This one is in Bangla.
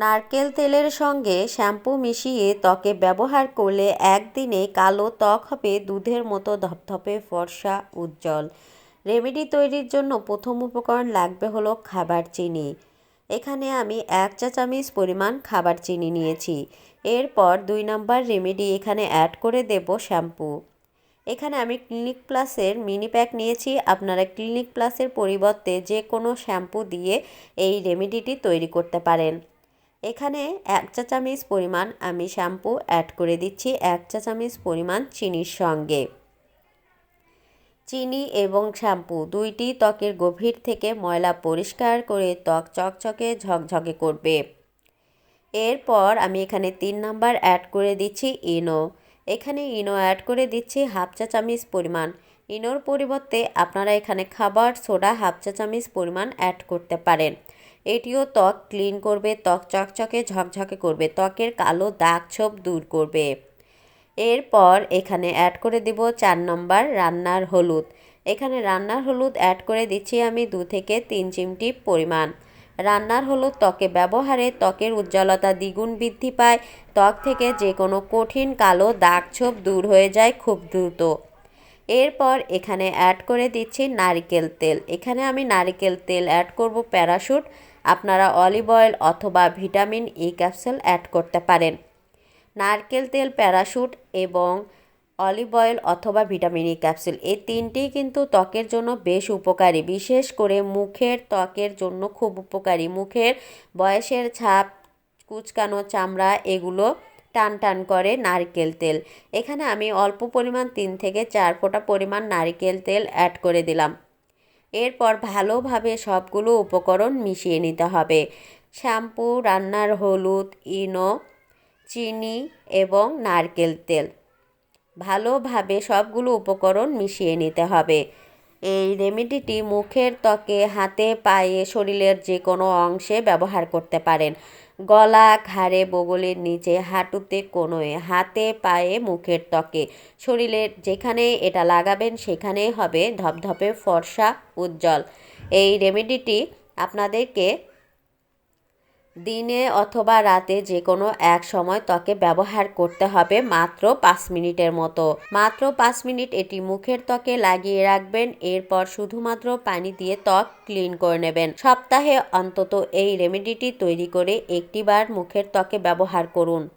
নারকেল তেলের সঙ্গে শ্যাম্পু মিশিয়ে ত্বকে ব্যবহার করলে একদিনে কালো ত্বক হবে, দুধের মতো ধপধপে ফর্সা উজ্জ্বল। রেমেডি তৈরির জন্য প্রথম উপকরণ লাগবে হলো খাবার চিনি। এখানে আমি এক চা চামচ পরিমাণ খাবার চিনি নিয়েছি। এরপর দুই নাম্বার রেমেডি এখানে অ্যাড করে দেব শ্যাম্পু। এখানে আমি ক্লিনিক প্লাসের মিনি প্যাক নিয়েছি। আপনারা ক্লিনিক প্লাসের পরিবর্তে যে কোনো শ্যাম্পু দিয়ে এই রেমেডিটি তৈরি করতে পারেন। এখানে এক চা চামচ পরিমাণ আমি শ্যাম্পু অ্যাড করে দিচ্ছি, এক চা চামচ পরিমাণ চিনির সঙ্গে। চিনি এবং শ্যাম্পু দুইটি ত্বকের গভীর থেকে ময়লা পরিষ্কার করে ত্বক চকচকে ঝকঝকে করবে। এরপর আমি এখানে তিন নাম্বার অ্যাড করে দিচ্ছি ইনো। এখানে ইনো অ্যাড করে দিচ্ছি হাফ চা চামচ পরিমাণ। ইনোর পরিবর্তে আপনারা এখানে খাবার, সোডা, হাফ চা চামচ পরিমাণ অ্যাড করতে পারেন। এটিও ত্বক ক্লিন করবে, ত্বক চকচকে, ঝকঝকে করবে, ত্বকের কালো দাগ ছোপ দূর করবে। এরপর এখানে অ্যাড করে দিব চার নম্বর রান্নার হলুদ। এখানে রান্নার হলুদ অ্যাড করে দিচ্ছি আমি দু থেকে তিন চিমটি পরিমাণ। রান্নার হলুদ ত্বকে ব্যবহারে ত্বকের উজ্জ্বলতা দ্বিগুণ বৃদ্ধি পায়, ত্বক থেকে যে কোনো কঠিন কালো দাগ ছোপ দূর হয়ে যায় খুব দ্রুত। এরপর এখানে অ্যাড করে দিচ্ছি নারিকেল তেল। এখানে আমি নারিকেল তেল অ্যাড করব প্যারাশুট। আপনারা অলিভ অয়েল অথবা ভিটামিন ই ক্যাপসুল অ্যাড করতে পারেন। নারকেল তেল, প্যারাশুট এবং অলিভ অয়েল অথবা ভিটামিন ই ক্যাপসুল এই তিনটি কিন্তু ত্বকের জন্য বেশ উপকারী। বিশেষ করে মুখের ত্বকের জন্য খুব উপকারী। মুখের বয়সের ছাপ, কুচকানো চামড়া এগুলো টান টান করে নারকেল তেল। এখানে আমি অল্প পরিমাণ তিন থেকে চার ফোঁটা পরিমাণ নারকেল তেল অ্যাড করে দিলাম। এরপর ভালোভাবে সবগুলো উপকরণ মিশিয়ে নিতে হবে। শ্যাম্পু, রান্নার হলুদ, ইনো, চিনি এবং নারকেল তেল। ভালোভাবে সবগুলো উপকরণ মিশিয়ে নিতে হবে। এই রেমেডিটি মুখের ত্বকে, হাতে, পায়ে, শরীরের যে কোনো অংশে ব্যবহার করতে পারেন। গলা, ঘাড়ে, বগলের নিচে, হাঁটুতে কোনোয়ে, হাতে, পায়ে, মুখের ত্বকে। শরীরের যেখানে এটা লাগাবেন সেখানেই হবে ধপধপে ফর্সা, উজ্জ্বল। এই রেমেডিটি আপনাদেরকে দিনে অথবা রাতে যে কোনো এক সময় ত্বকে ব্যবহার করতে হবে মাত্র পাঁচ মিনিটের মতো। মাত্র পাঁচ মিনিট এটি মুখের ত্বকে লাগিয়ে রাখবেন, এরপর শুধুমাত্র পানি দিয়ে ত্বক ক্লিন করে নেবেন। সপ্তাহে অন্তত এই রেমেডিটি তৈরি করে একটিবার মুখের ত্বকে ব্যবহার করুন।